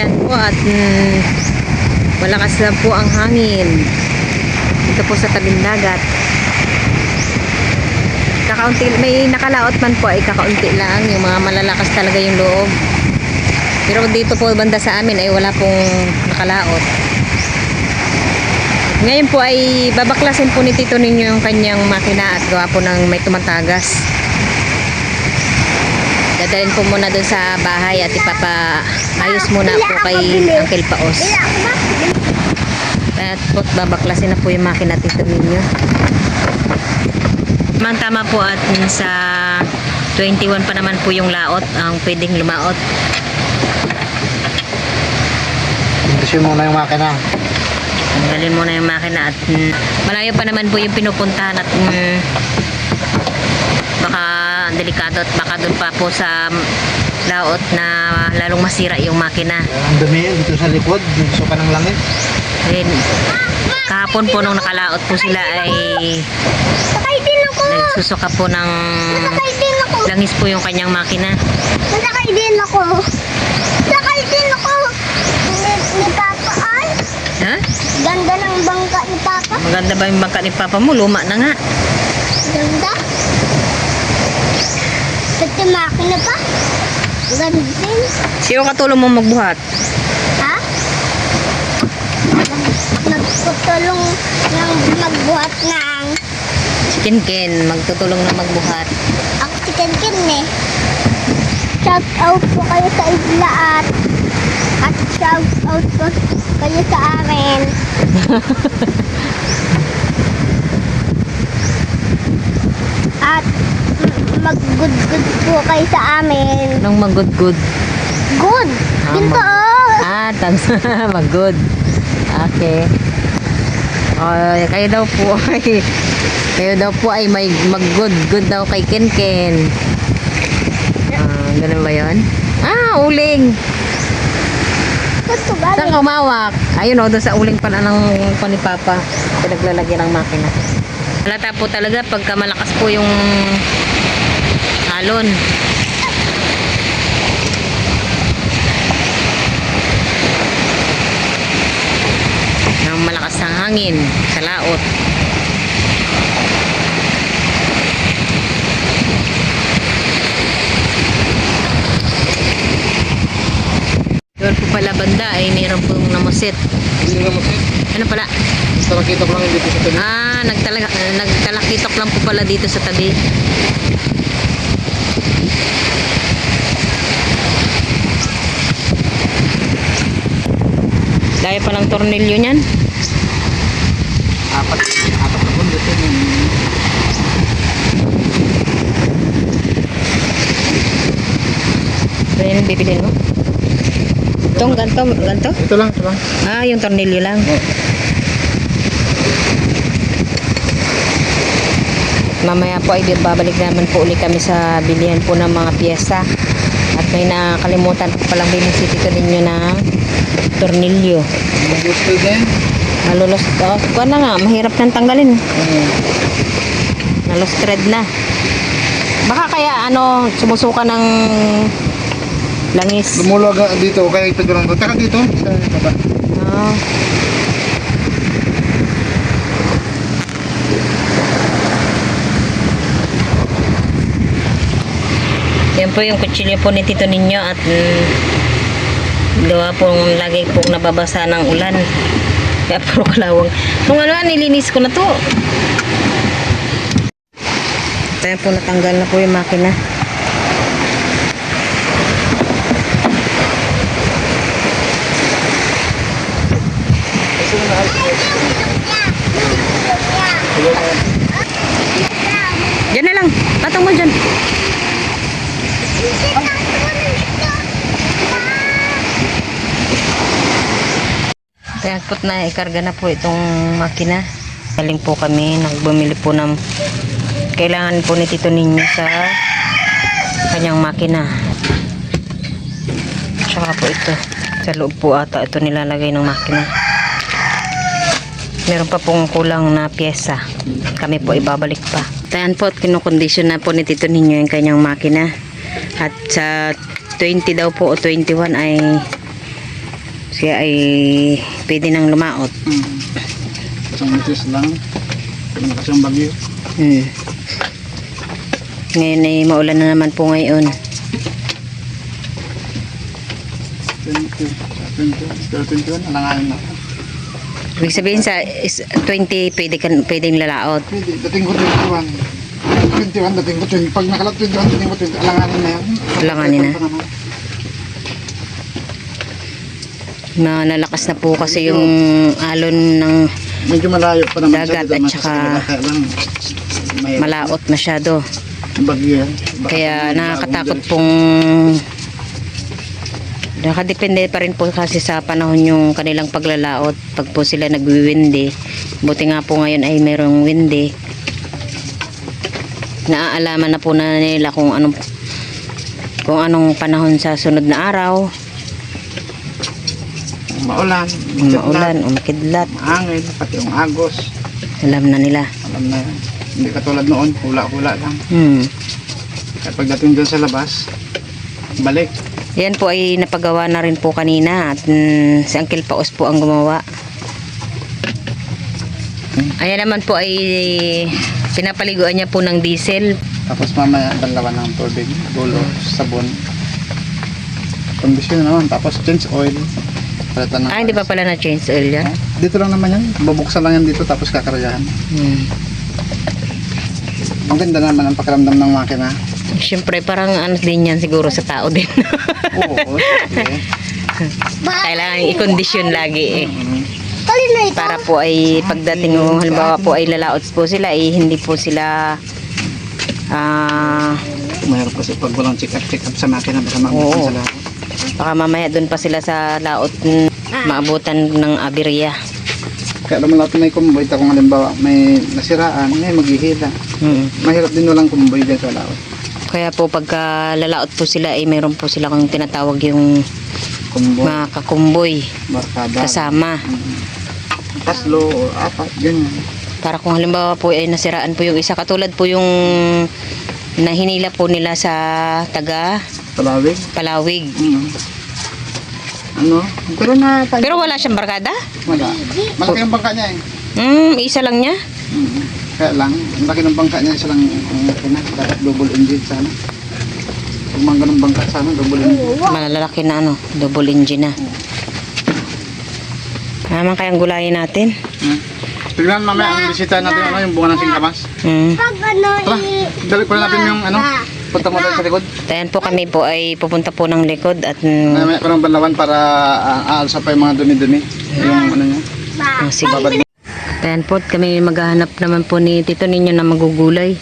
Ayan po at mm, malakas na po ang hangin. Dito po sa tabing dagat. Kakaunti, may nakalaot man po ay kakaunti lang. Yung mga malalakas talaga yung loob. Pero dito po banda sa amin ay wala pong nakalaot. Ngayon po ay babaklasin po ni Tito ninyo yung kanyang makina at gawa po ng may tumatagas. Dadalhin po muna dun sa bahay at ipapaayos muna po kay Uncle Paos. At po, babaklasin na po yung makina Tito ninyo. Man tama po at sa 21 pa naman po yung laot ang pwedeng lumaot. Indusin muna yung makina. Tanggalin muna yung makina at mm, malayo pa naman po yung pinupuntahan at mm, baka delikado at baka doon pa po sa laot na lalong masira yung makina. Ang dumi dito sa likod, dito sa kanang langit. Then, kahapon po nung nakalaot po sila ay Sakay din ako! nagsusuka po ng Sakay din ako! langis po yung kanyang makina. Sakay din ako! Sakay din ako! Ni, ni Papa ay, Ha? ganda ng bangka ni Papa. Maganda ba yung bangka ni Papa mo? Luma na nga. Ganda. Pati makina pa. Ganda din. Sino katulong mo magbuhat? Ha? Nagtutulong ng magbuhat ng Si Kinkin, magtutulong na magbuhat. ako si Kenken eh. Shout out po kayo sa Idlaat. At shout out po kayo sa amin. At mm, mag-good-good po kayo sa amin. Anong mag-good-good? Good! Ah, mag- oh! Ah, thanks. mag-good. Okay. Oh, kayo daw po ay kayo daw po ay may mag-good good daw kay Ken Ken. Ah, ganun ba 'yon? Ah, uling. Saan ka umawak? Ayun oh, doon sa uling pala ng pa ni Papa. Pinaglalagyan ng makina. Halata po talaga pagka malakas po yung alon. ng malakas ang hangin sa laot. Doon po pala banda ay mayroon pong namusit. Hindi na masit. Ano pala? Ko lang dito sa tabi. Ah, nagtalaga, uh, nagtalakitok lang po pala dito sa tabi. Dahil pa ng tornilyo niyan. Apat. Apat na bundo ito. Ito yung bibilin mo. Itong ganto, ganto? Ito lang, ito lang. Ah, yung tornilyo lang. Oh. Mamaya po ay babalik naman po ulit kami sa bilihan po ng mga pyesa. At may nakalimutan po palang binisiti ko ninyo na tornilyo. Ang gusto din. Malulos. Oh, kuha na nga, mahirap nang tanggalin. Hmm. Nalos thread na. Baka kaya ano, sumusuka ng langis. Lumulog dito, kaya ito lang. Taka dito, sa baba. Ah. Yan po yung kutsilyo po ni Tito ninyo at mm, gawa pong lagi pong nababasa ng ulan. Kaya puro kalawang. Nung ano, nilinis ko na to. Tayo po natanggal na po yung makina. Diyan na lang. Patong mo dyan. Kaya po na ikarga na po itong makina. Galing po kami, nagbumili po ng kailangan po ni Tito Ninyo sa kanyang makina. Tsaka po ito. Sa loob po ata ito nilalagay ng makina. Meron pa pong kulang na pyesa. Kami po ibabalik pa. Tayan po at kinukondisyon na po ni Tito Ninyo yung kanyang makina. At sa 20 daw po o 21 ay Siya ay pwede nang lumaot. Hmm. Isang mitis lang. Malakas yung bagyo. Hmm. Ngayon ay maulan na naman po ngayon. 20, 20, 21, alanganin na. Ibig sabihin sa is 20 pwede kan pwedeng lalaot. Hindi, dating ko 21. 21, dating ko 20. Pag nakalat 21, dating ko 20. Alanganin na yan. Alanganin na. Pa naman. Na nalakas na po kasi yung alon ng Medyo malayo pa naman Dagat at saka malaot masyado. bagyo. Kaya nakakatakot pong nakadepende pa rin po kasi sa panahon yung kanilang paglalaot. Pag po sila nagwiwindi buti nga po ngayon ay mayroong windy. Naaalaman na po na nila kung anong kung anong panahon sa sunod na araw Maulan. maulan o makidlat Mahangin, pati yung agos. alam na nila Alam na. Hindi katulad noon, hula-hula lang. hmm. Kaya pagdating dyan sa labas, balik. yan po ay napagawa na rin po kanina at mm, si Uncle Paos po ang gumawa ayan naman po ay pinapaliguan niya po ng diesel Tapos mamaya, dalawa ng tubig, gulo, sabon. Kondisyon naman. Tapos change oil. Palitan ng Ah, hindi pa pala na change oil yan? Dito lang naman yan. Bubuksan lang yan dito tapos kakargahan. Hmm. Ang ganda naman ang pakiramdam ng makina. Siyempre, parang ano din yan siguro sa tao din. Oo. okay. Kailangan i-condition lagi eh. Mm. Na ito. Para po ay pagdating ng halimbawa po ay lalaots po sila eh, hindi po sila ah Mahirap kasi pag walang check-up, check-up sa makina baka Oo. mabutan sa lahat. Baka mamaya doon pa sila sa laot mm, maabutan ng aberya. Kaya lumalapit na yung kumboy, kung halimbawa may nasiraan, may maghihila. Hmm. Mahirap din walang kumboy dyan sa laot. Kaya po pagka lalaot po sila ay meron po sila kung tinatawag yung Kumboy, mga kakumboy barkada, kasama. taslo, o apat, ganyan. Para kung halimbawa po ay nasiraan po yung isa katulad po yung nahinila po nila sa taga Palawig. Palawig. Mm. Ano? Pero na tayo. Pero wala siyang barkada? Wala. Malaki ang bangka niya eh. Hmm, isa lang niya. Mm. Kaya lang, ang laki ng bangka niya, isa lang ang makina. Dapat double engine sana. Kung mga ganun bangka sana, double engine. Malalaki na ano, double engine na. Naman kayang gulayin natin. Hmm. Tignan mamaya ang bisita natin ano, yung bunga ng singkamas. Hmm. Pag ano, Tara, i... dali pa natin yung ano, punta mo doon sa likod. Ayan po kami po ay pupunta po ng likod at mm, Mamaya pa ng banlawan para uh, aalsa pa yung mga dumi-dumi. Yung ano niya. Ba? oh, sige. Babad Ayan po at kami maghahanap naman po ni Tito ninyo na magugulay.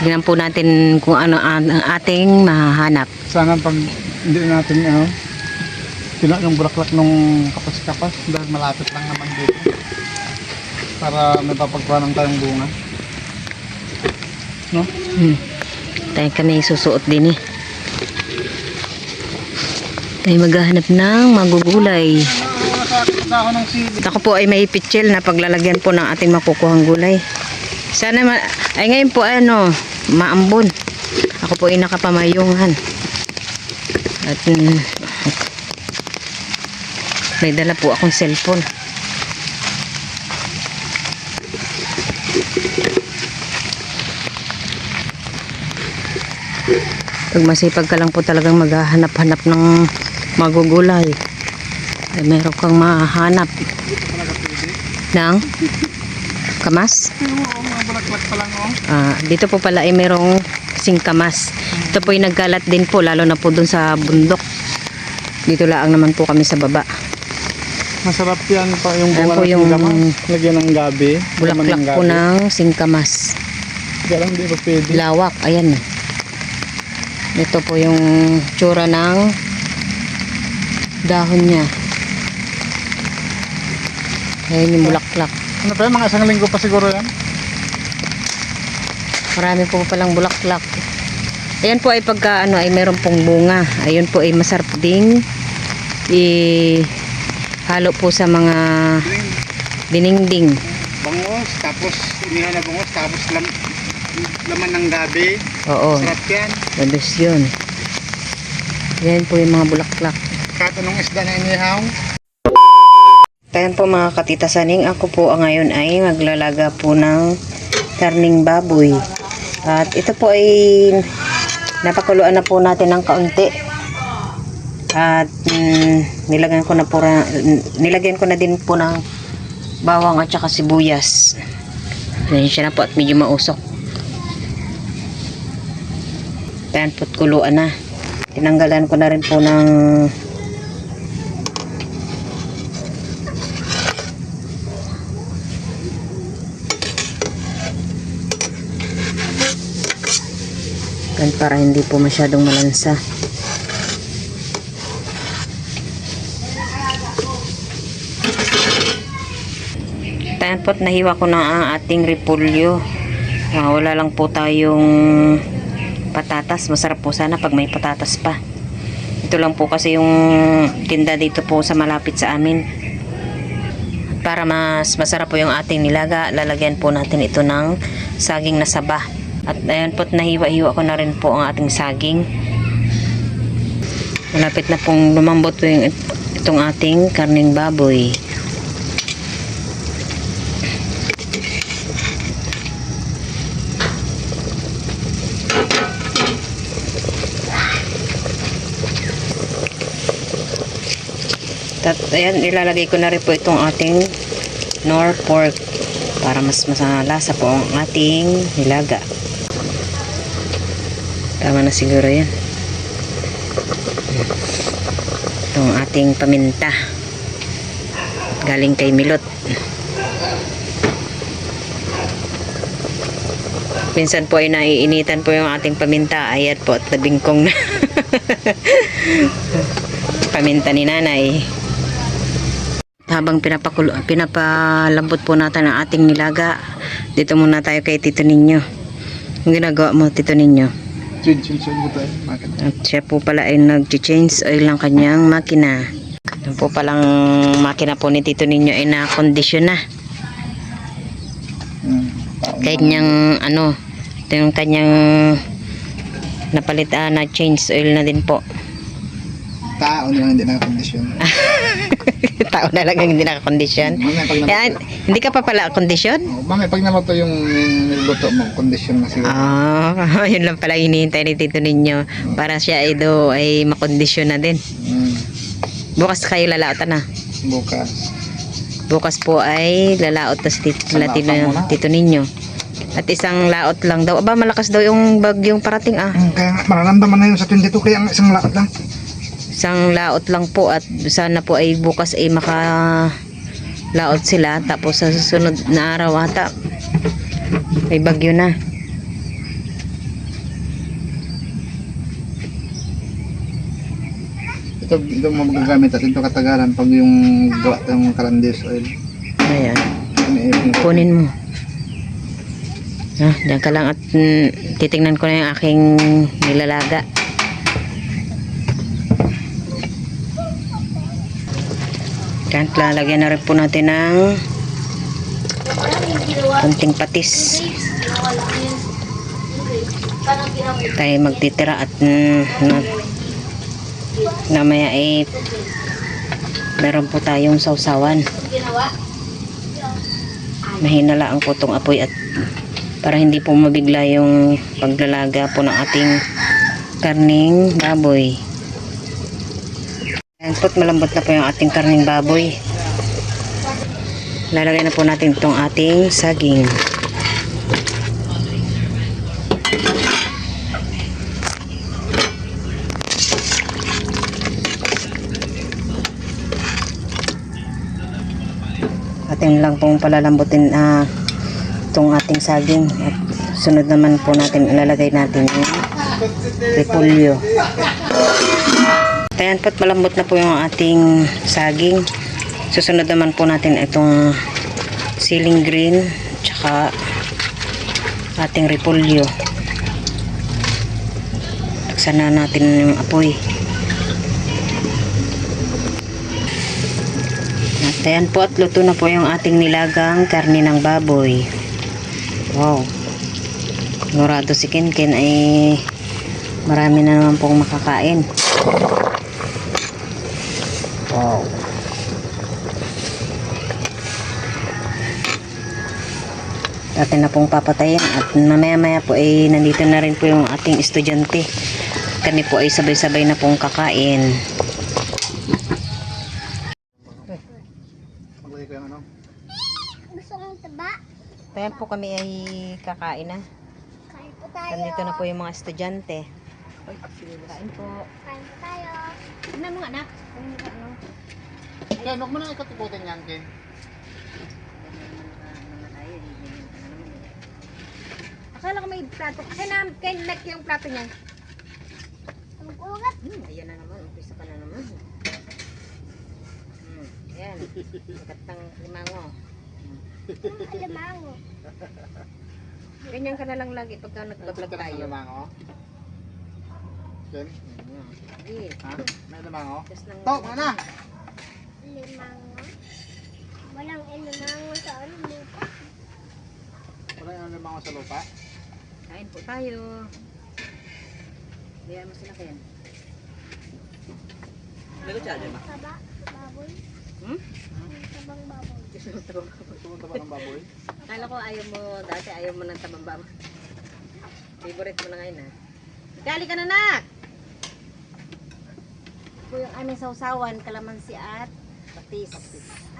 Tingnan po natin kung ano ang ang ating mahanap. Sana pag hindi natin ano, pila yung bulaklak nung kapas-kapas dahil malapit lang naman dito. Para may papagpanan tayong bunga. No? Hmm. Tayo kami susuot din eh. Tayo maghahanap ng magugulay. Ako po ay may pitchel na paglalagyan po ng ating makukuhang gulay. Sana ma ay ngayon po ano, maambon. Ako po ay nakapamayungan. At mm, may dala po akong cellphone. Pag masipag ka lang po talagang maghahanap-hanap ng magugulay, ay meron kang mahanap ng kamas. Ah, dito po pala ay merong singkamas. Ito po yung nagkalat din po, lalo na po dun sa bundok. Dito lang naman po kami sa baba. Masarap yan pa yung bunga po ng yung. Lagyan ng gabi. Bulaklak ng po gabi. ng singkamas. Kaya lang di pa pwede. Lawak, ayan. Ito po yung tsura ng dahon niya. Ayan yung bulaklak. Ano pa? Mga isang linggo pa siguro yan. Marami po palang bulaklak. Ayan po ay pagka ano ay meron pong bunga. Ayun po ay masarap ding i halo po sa mga diningding. Bangos, tapos inihaw na bangos, tapos lam, laman ng gabi. Oo, Sarap yan. labis yun. Yan po yung mga bulaklak. Kahit anong isda na inihaw. Ayan po mga katita saning, ako po ngayon ay maglalaga po ng karning baboy. At ito po ay napakuluan na po natin ng kaunti. At mm, nilagyan ko na po na, nilagyan ko na din po ng bawang at saka sibuyas. Ayan siya na po at medyo mausok. Ayan po't kuluan na. Tinanggalan ko na rin po ng Yan para hindi po masyadong malansa. Tayan po't nahiwa ko na ang ating repolyo. Ah, wala lang po tayong patatas. Masarap po sana pag may patatas pa. Ito lang po kasi yung tinda dito po sa malapit sa amin. Para mas masarap po yung ating nilaga, lalagyan po natin ito ng saging na saba. At ayan po't nahiwa-hiwa ko na rin po ang ating saging. Malapit na pong lumambot po yung itong ating karning baboy. At ayan, ilalagay ko na rin po itong ating nor pork para mas masalasa po ang ating nilaga. Tama na siguro yan. Itong ating paminta. Galing kay Milot. Minsan po ay naiinitan po yung ating paminta. Ayan po at nabingkong na. paminta ni nanay. Habang pinapakulo, pinapalambot po natin ang ating nilaga, dito muna tayo kay Tito Ninyo. Ang ginagawa mo, Tito Ninyo? Chin mo tayo. Bakit? At siya po pala ay nag-change oil ng kanyang makina. Yung po palang makina po ni Tito Ninyo ay na-condition na. Hmm. Kanyang ano, ito yung kanyang napalit ah, na change oil na din po. Tao na lang hindi nakakondisyon. Tao na lang ang hindi nakakondisyon. Mamaya Yan, hindi ka pa pala kondisyon? oh, mamaya pag naluto yung niluto mo, kondisyon na siguro. Ah, yun lang pala hinihintay ni Tito Ninyo para siya ay do ay makondisyon na din. Hmm. Bukas kayo lalaotan na. Bukas. Bukas po ay lalaot na si Tito, Latino, laot. Tito Ninyo. At isang laot lang daw. Aba, malakas daw yung bagyong parating ah. Hmm, kaya nga, mararamdaman na yun sa 22 kaya ang isang lakad lang. Isang laot lang po at sana po ay bukas ay maka laot sila tapos sa susunod na araw ata may bagyo na. Ito, ito mo magagamit at ito katagalan pag yung gawa ng kalandis oil. Ayan. Kunin mo. Ah, diyan ka lang at mm, titingnan ko na yung aking nilalaga. Kan lalagyan na rin po natin ng konting patis. Tayo magtitira at mm, na, namaya eh meron po tayong sausawan mahina lang po itong apoy at para hindi po mabigla yung paglalaga po ng ating karning baboy. Ayan po't malambot na po yung ating karning baboy. Lalagay na po natin itong ating saging. atin lang pong palalambutin ah itong ating saging at sunod naman po natin ilalagay natin yung repolyo ayan po't malambot na po yung ating saging susunod naman po natin itong ceiling green tsaka ating repolyo taksan na natin yung apoy At ayan po at luto na po yung ating nilagang karne ng baboy. Wow. Sigurado si Kinkin ay marami na naman pong makakain. Wow. Atin na pong papatayin at mamaya maya po ay nandito na rin po yung ating estudyante. Kami po ay sabay-sabay na pong kakain. Kaya po kami ay kakain na. Kain tayo. Nandito na po yung mga estudyante. Kain po. Kain po tayo. Tignan mo nga anak. Kung ano. Ken, huwag mo na ikatikutin yan, Ken. Akala ko may plato. Akin na, kay Nek yung plato niya. Ang kulat. Hmm, ayan na naman. Umpisa ka na naman. Hmm, ayan. Katang limango. Ang alamango. Ganyan ka na lang lagi pagka nagbablog Ito na sa tayo. lamango. Ken, Sige. ha? May lamango? Tok, ano na? Limango. Walang ilamango sa ano lupa. Wala yung lamango sa lupa. Kain po tayo. Diyan mo sila Ken. Taba. Baboy. Hmm? Ang tabang baboy. Pumunta ba ng baboy? Akala ko ayaw mo, dati ayaw mo ng tabambam. Favorite mo na ngayon ha. Gali ka na nak! Ito yung aming sausawan, kalamansi at patis.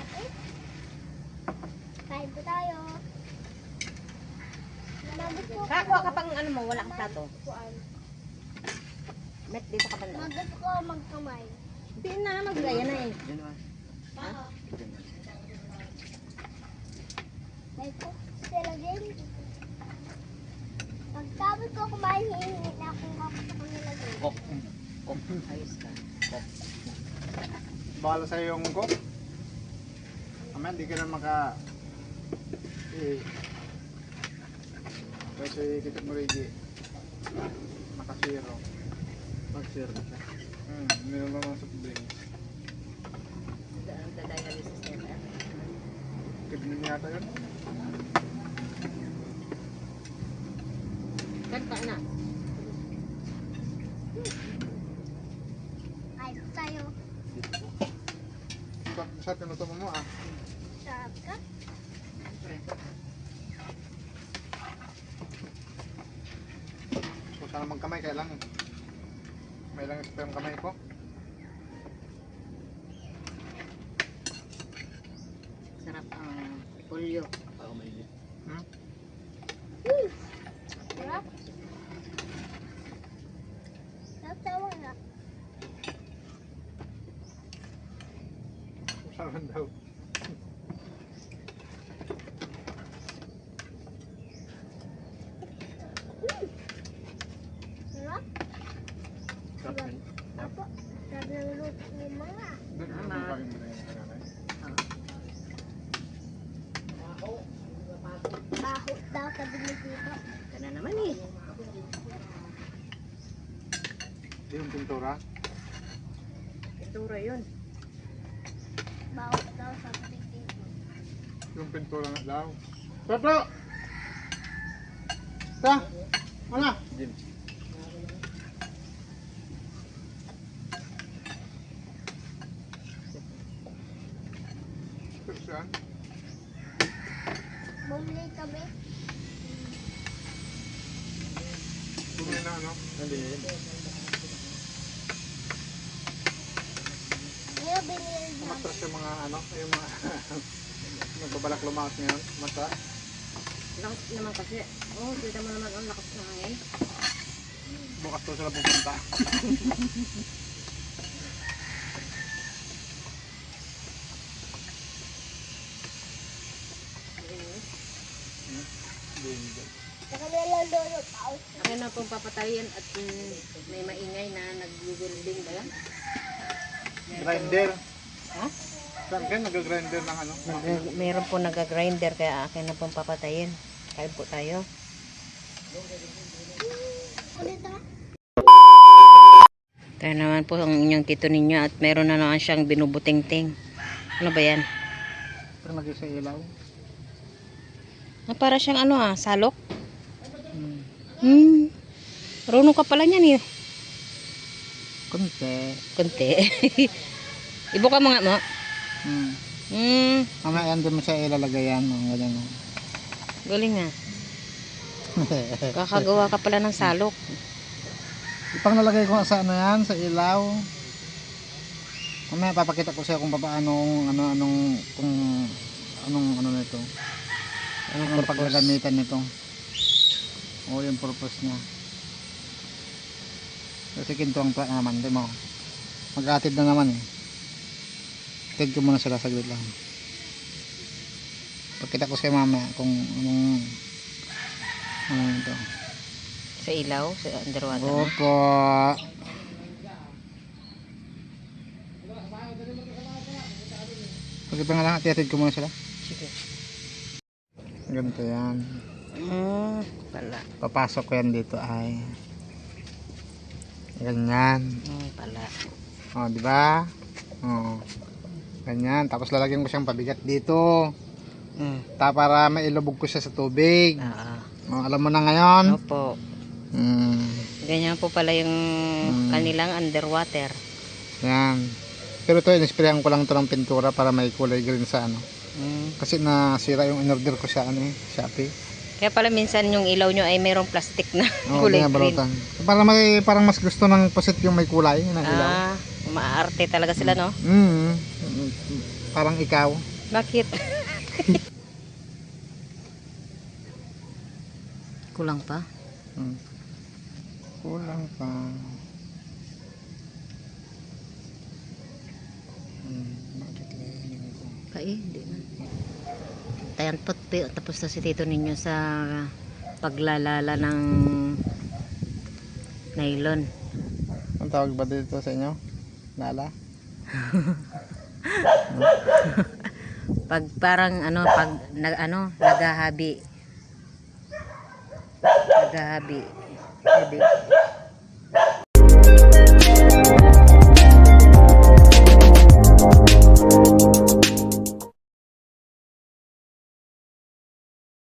Ate. Kain po tayo. Kakuha ka pang ano mo, wala kang plato. Met, dito ka banda. Nabot ko magkamay. Hindi na, magaya na eh. May ko sila din. Pagtapos ko kumain, hihingi na akong kapos sa kanila din. Kok. Kok. Ayos ka. Bahala sa'yo yung kok. Amen, di ka na maka... Eh... Kasi kita mo rin di... Nakasiro. Mag-share na siya. Hmm, meron naman sa drinks. Ang dialysis niya. Kidney niya yun. Kanta na. Kain po tayo. Sa, sa pinuto mo ah. Sarap ka. Kung sana magkamay, kaya lang. May lang spray ang kamay ko. Sarap ang polio. Hmm? Sarap. Sarap tawa na. Usapan daw. Sarap. Sarap na yun. Apo. Sarap ng luto ni mga. Doon, Tama. doon kami mo na yung nanay. Baho daw sabi ni Tito. Ka na naman eh. Yung pintura. Pintura yun. Baho daw sabi ni. Yung pintura nga daw. Pedro! Ta! Bumili na ano? Niya. Matras yung mga ano, yung mga nagbabalak lumakas ngayon. Matras. Lakas naman kasi. Oh, kita mo naman ang lakas ng hangin. Bukas to sila pupunta. Hindi. Sa kanila lolo paus. Pong papatayin at mm, may maingay na nag-welding ba yan? Grinder. Ha? Saan kayo nag-grinder ng ano? Nag- meron po nag-grinder kaya akin na pong papatayin. Kain po tayo. Kaya naman po ang inyong tito ninyo at meron na naman siyang binubuting-ting. Ano ba yan? Pero lagi sa ilaw. Ah, para siyang ano ah, salok? Hmm. Marunong ka pala niyan eh. Kunti. Kunti. Ibo ka mga mo. Hmm. Hmm. Mamaya yan din mo siya ilalagay yan. Ang ganyan. oh. Galing nga. Kakagawa ka pala ng salok. Ipang nalagay ko sa ano yan, sa ilaw. Mamaya papakita ko sa'yo kung paano, ano, anong, kung, anong, ano nito. Anong, anong paggagamitan nito. O yung purpose niya. Kasi kintuang pra naman, di mo. Mag-atid na naman eh. Atid ko muna sila saglit lang. Pakita ko sa'yo mamaya kung anong, ano nito. Sa ilaw, sa underwater. Opo. Pagkita nga lang, tiyatid ko muna sila. Sige. Ganito yan. Mm, pala. Papasok ko yan dito ay. Ganyan. Mm, pala. O, di ba? O. Ganyan. Tapos lalagyan ko siyang pabigat dito. Mm. Ta para mailubog ko siya sa tubig. Ah, O, alam mo na ngayon? Opo. Hmm. Ganyan po pala yung Mm. kanilang underwater. Yan. Pero ito, inisprayan ko lang ito ng pintura para may kulay green sa ano. Mm. Kasi nasira yung in-order ko sa ano eh, Shopee. Kaya pala minsan yung ilaw nyo ay mayroong plastic na Oo, kulay green. balutan. Para may, parang mas gusto ng pasit yung may kulay ng ilaw. Ah, umaarte talaga sila, no? Mm. Parang ikaw. Bakit? Kulang pa? Mm. Kulang pa. Mm. Bakit ganyan ko? Kaya, hindi na. Tayan po, tapos na si tito ninyo sa paglalala ng nylon. Ang tawag ba dito sa inyo? Lala? Pag parang ano, pag nag, ano, nagahabi. Nagahabi. Habi.